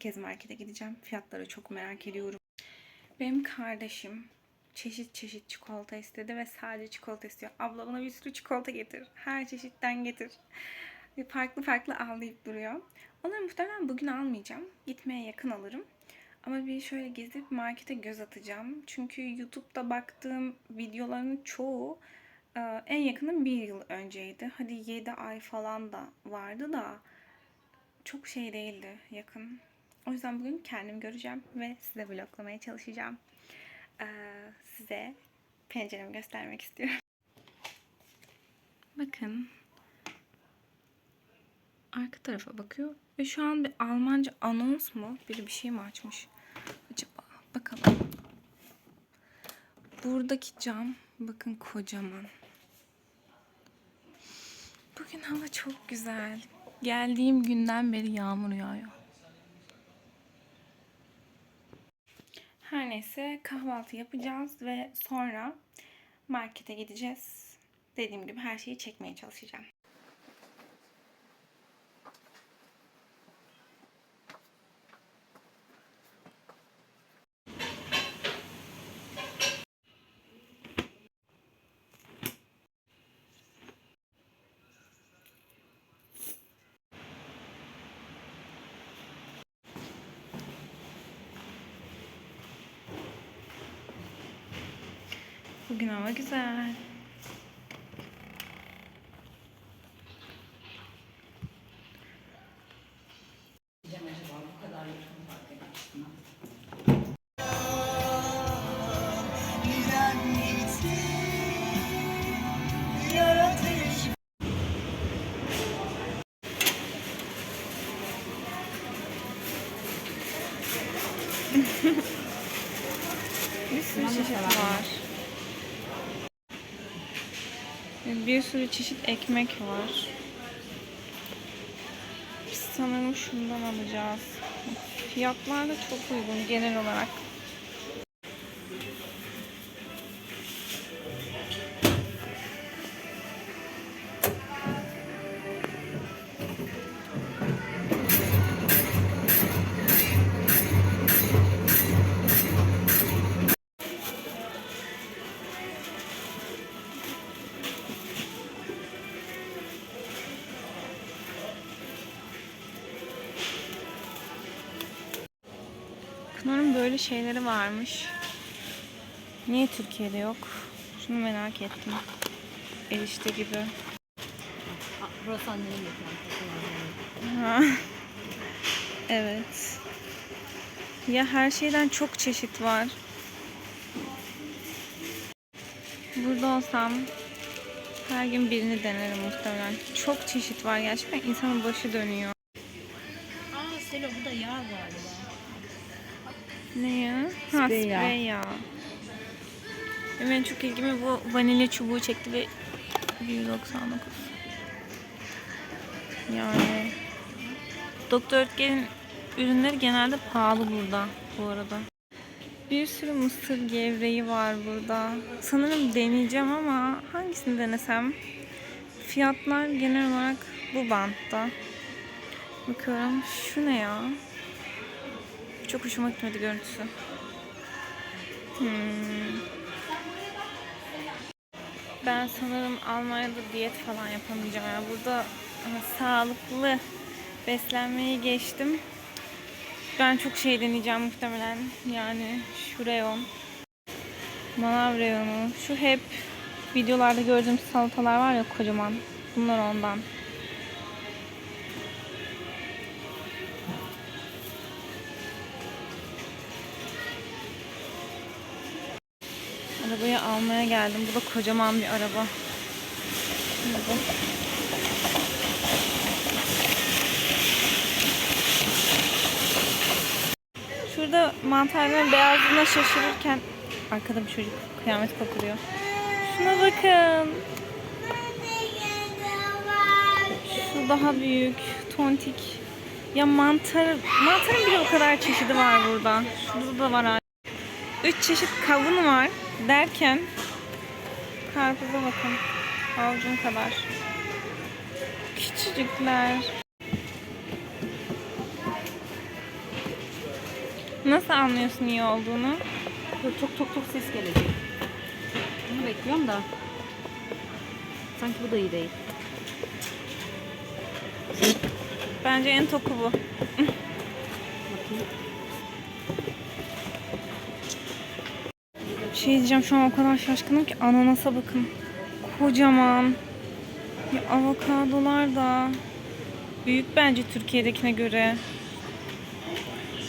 kez markete gideceğim. Fiyatları çok merak ediyorum. Benim kardeşim çeşit çeşit çikolata istedi ve sadece çikolata istiyor. Abla bana bir sürü çikolata getir. Her çeşitten getir. Farklı farklı deyip duruyor. Onları muhtemelen bugün almayacağım. Gitmeye yakın alırım. Ama bir şöyle gezip markete göz atacağım. Çünkü YouTube'da baktığım videoların çoğu ee, en yakının bir yıl önceydi. Hadi 7 ay falan da vardı da çok şey değildi yakın. O yüzden bugün kendim göreceğim ve size vloglamaya çalışacağım. Ee, size penceremi göstermek istiyorum. Bakın. Arka tarafa bakıyor. Ve şu an bir Almanca anons mu? Biri bir şey mi açmış? Acaba? Bakalım. Buradaki cam bakın kocaman. Bugün hava çok güzel. Geldiğim günden beri yağmur yağıyor. Her neyse kahvaltı yapacağız ve sonra markete gideceğiz. Dediğim gibi her şeyi çekmeye çalışacağım. Bugün hava güzel. Bir Bir sürü çeşit ekmek var. Sanırım şundan alacağız. Fiyatlar da çok uygun genel olarak. Knorr'un böyle şeyleri varmış. Niye Türkiye'de yok? Şunu merak ettim. Erişte gibi. Burası annenin mekanı. Evet. Ya her şeyden çok çeşit var. Burada olsam her gün birini denerim muhtemelen. Çok çeşit var gerçekten insanın başı dönüyor. Ne ya? Ha Sprey yağı. sprey en çok ilgimi bu vanilya çubuğu çekti ve 199. Yani Doktor Ötker'in ürünleri genelde pahalı burada bu arada. Bir sürü mısır gevreği var burada. Sanırım deneyeceğim ama hangisini denesem? Fiyatlar genel olarak bu bantta. Bakıyorum. Şu ne ya? Çok hoşuma gitmedi görüntüsü. Hmm. Ben sanırım Almanya'da diyet falan yapamayacağım. Yani burada e, sağlıklı beslenmeyi geçtim. Ben çok şey deneyeceğim muhtemelen. Yani şu reyon. Manav reyonu. Şu hep videolarda gördüğüm salatalar var ya kocaman. Bunlar ondan. Arabayı almaya geldim. Bu da kocaman bir araba. Bu. Şurada mantarların beyazlığına şaşırırken arkada bir çocuk kıyamet kokuyor. Şuna bakın. Şu daha büyük, tontik. Ya mantar, mantarın bile o kadar çeşidi var burada. Şurada da var. Üç çeşit kavun var derken karpuza bakın. Avucum kadar. Küçücükler. Nasıl anlıyorsun iyi olduğunu? Böyle tok tok tok ses gelecek. Bunu bekliyorum da. Sanki bu da iyi değil. Bence en toku bu. şey diyeceğim şu an o kadar şaşkınım ki ananasa bakın. Kocaman. Ya avokadolar da büyük bence Türkiye'dekine göre.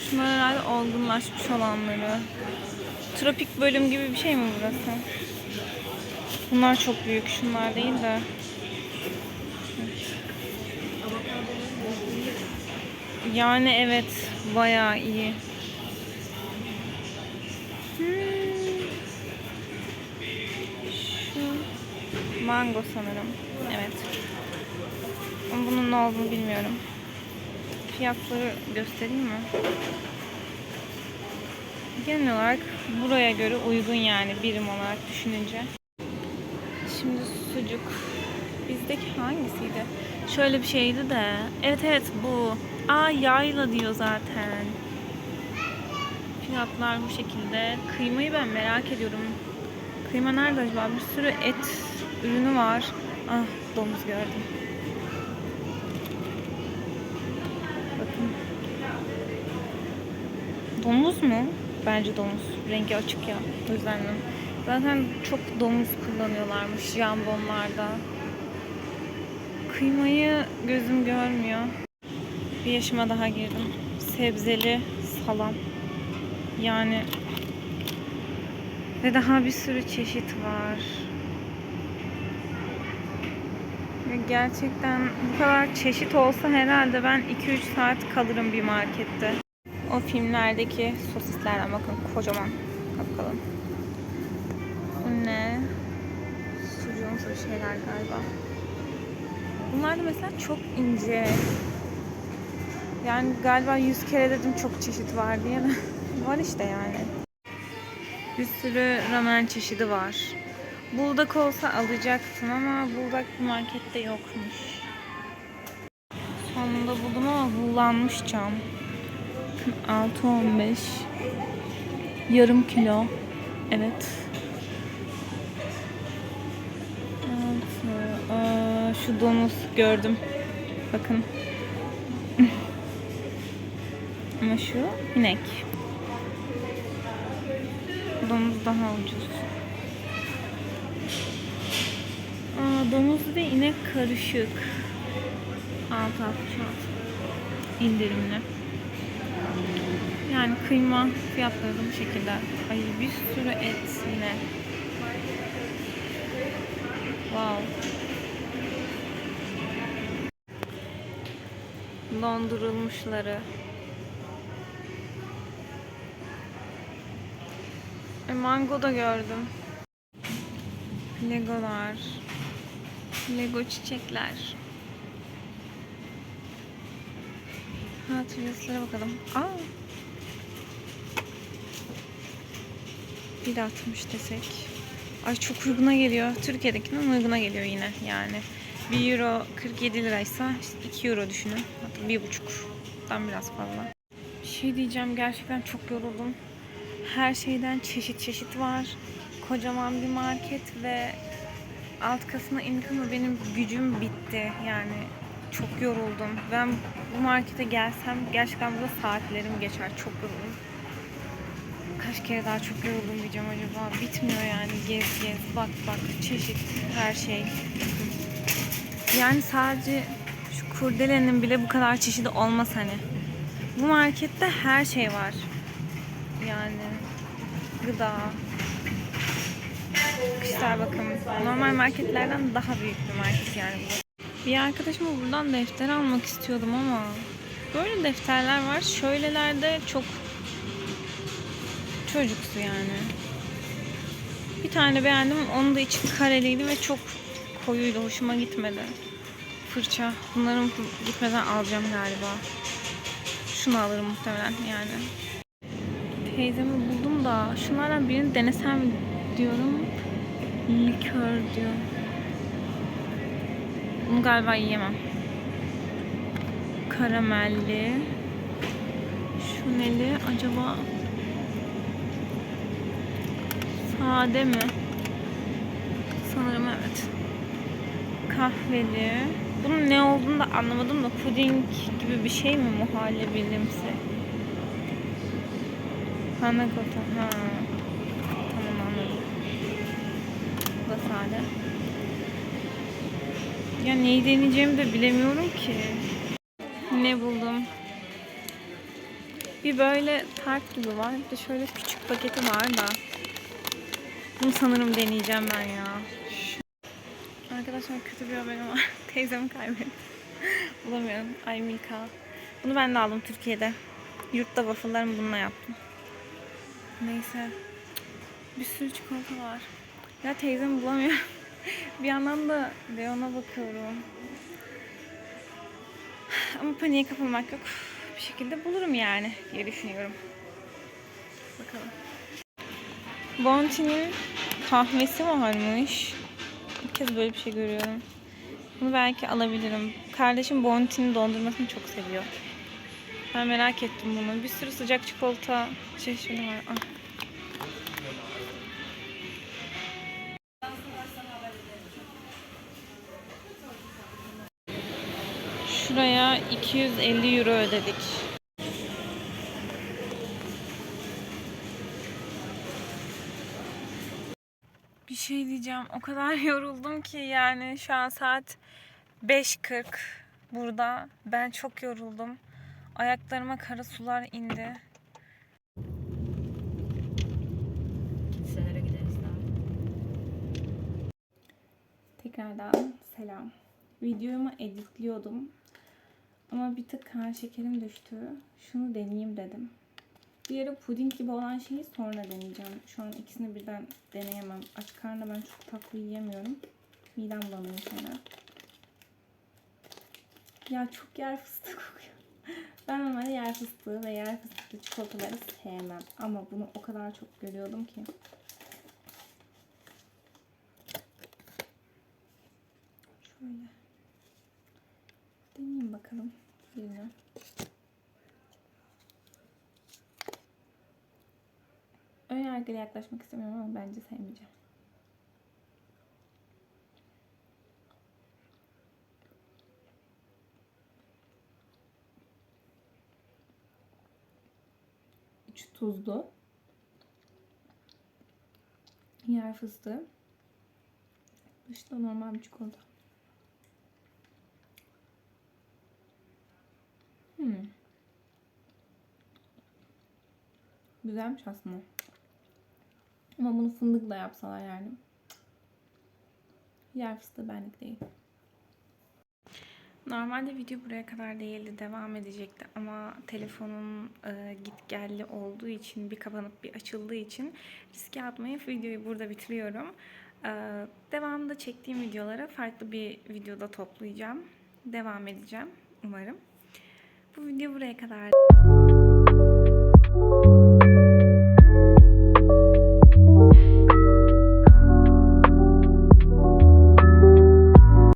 Şunlar herhalde olgunlaşmış olanları. Tropik bölüm gibi bir şey mi burası? Bunlar çok büyük, şunlar değil de. Yani evet, bayağı iyi. Mango sanırım. Evet. Ama bunun ne olduğunu bilmiyorum. Fiyatları göstereyim mi? Genel olarak buraya göre uygun yani birim olarak düşününce. Şimdi sucuk. Bizdeki hangisiydi? Şöyle bir şeydi de. Evet evet bu. Aa yayla diyor zaten. Fiyatlar bu şekilde. Kıymayı ben merak ediyorum. Kıyma nerede acaba? Bir sürü et ürünü var. Ah domuz gördüm. Bakın. Domuz mu? Bence domuz. Rengi açık ya. O yüzden? Zaten çok domuz kullanıyorlarmış jambonlarda. Kıymayı gözüm görmüyor. Bir yaşıma daha girdim. Sebzeli salam. Yani ve daha bir sürü çeşit var. Ve gerçekten bu kadar çeşit olsa herhalde ben 2-3 saat kalırım bir markette. O filmlerdeki sosislerden bakın kocaman. Bakalım. Bu ne? Sucuğumsu şeyler galiba. Bunlar da mesela çok ince. Yani galiba 100 kere dedim çok çeşit var diye var işte yani. Bir sürü ramen çeşidi var. Buldak olsa alacaktım ama buldak bu markette yokmuş. Sonunda buldum ama bullanmış cam. 6.15 Yarım kilo. Evet. Altı. Aa, şu domuz gördüm. Bakın. Ama şu inek. Domuz daha ucuz. Aa, domuz ve inek karışık. 6.66 indirimli. Yani kıyma fiyatları da bu şekilde. Ay bir sürü et yine. Wow. Dondurulmuşları. E, mango da gördüm. Legolar. Lego çiçekler. Hatırlasılara bakalım. Aa. 1.60 desek. Ay çok uyguna geliyor. Türkiye'dekinden uyguna geliyor yine yani. 1 euro 47 liraysa işte 2 euro düşünün. Hatta 1,5'dan biraz fazla. Bir şey diyeceğim gerçekten çok yoruldum. Her şeyden çeşit çeşit var. Kocaman bir market ve alt kasına indik ama benim gücüm bitti. Yani çok yoruldum. Ben bu markete gelsem gerçekten burada saatlerim geçer. Çok yoruldum. Kaç kere daha çok yoruldum diyeceğim acaba. Bitmiyor yani. Gez gez, bak bak, çeşit, her şey. Yani sadece şu kurdelenin bile bu kadar çeşidi olmaz hani. Bu markette her şey var. Yani gıda, kışlar bakın. Normal marketlerden daha büyük bir market yani bu. Bir arkadaşıma buradan defter almak istiyordum ama böyle defterler var. Şöylelerde çok çocuksu yani. Bir tane beğendim. Onun da içi kareliydi ve çok koyuydu. Hoşuma gitmedi. Fırça. Bunların gitmeden alacağım galiba. Şunu alırım muhtemelen yani. Teyzemi buldum da şunlardan birini denesem diyorum. Likör diyor. Bunu galiba yiyemem. karamelli. Şu neli acaba? Sade mi? Sanırım evet. Kahveli. Bunun ne olduğunu da anlamadım da puding gibi bir şey mi muhallebilimsi? Panakota. Ha. Tamam anladım. Da sade. Ya neyi deneyeceğimi de bilemiyorum ki. Ne buldum? Bir böyle tart gibi var. Bir de şöyle küçük paketi var da. Bunu sanırım deneyeceğim ben ya. Arkadaşlar kötü bir haberim var. Teyzemi kaybettim. Bulamıyorum. Ay Milka. Bunu ben de aldım Türkiye'de. Yurtta waffle'larımı bununla yaptım. Neyse. Bir sürü çikolata var. Ya teyzemi bulamıyorum. bir yandan da Leon'a bakıyorum. Ama paniğe kapılmak yok. Bir şekilde bulurum yani diye düşünüyorum. Bakalım. Bounty'nin kahvesi varmış. İlk kez böyle bir şey görüyorum. Bunu belki alabilirim. Kardeşim Bounty'nin dondurmasını çok seviyor. Ben merak ettim bunu. Bir sürü sıcak çikolata çeşidi var. Ah. Şuraya 250 euro ödedik. Bir şey diyeceğim. O kadar yoruldum ki yani şu an saat 5.40 burada. Ben çok yoruldum. Ayaklarıma kara sular indi. Kiliselere gideriz daha. Tekrardan selam. Videomu editliyordum. Ama bir tık kan şekerim düştü. Şunu deneyeyim dedim. Diğeri puding gibi olan şeyi sonra deneyeceğim. Şu an ikisini birden deneyemem. Aç karnına ben çok tatlı yiyemiyorum. Midem bulanıyor sonra. Ya çok yer fıstığı kokuyor. Ben normalde yer fıstığı ve yer fıstıklı çikolataları sevmem. Ama bunu o kadar çok görüyordum ki. Şöyle. Deneyeyim bakalım. Birini. Ön yargıyla yaklaşmak istemiyorum ama bence sevmeyeceğim. İçi tuzlu. Yer fıstığı. Dışta normal bir çikolata. Hmm. Güzelmiş aslında. Ama bunu fındıkla yapsalar yani. Yer fıstığı benlik değil. Normalde video buraya kadar değildi. Devam edecekti ama telefonum e, git gelli olduğu için bir kapanıp bir açıldığı için riske atmayıp videoyu burada bitiriyorum. E, devamında çektiğim videoları farklı bir videoda toplayacağım. Devam edeceğim umarım. Bu video buraya kadar.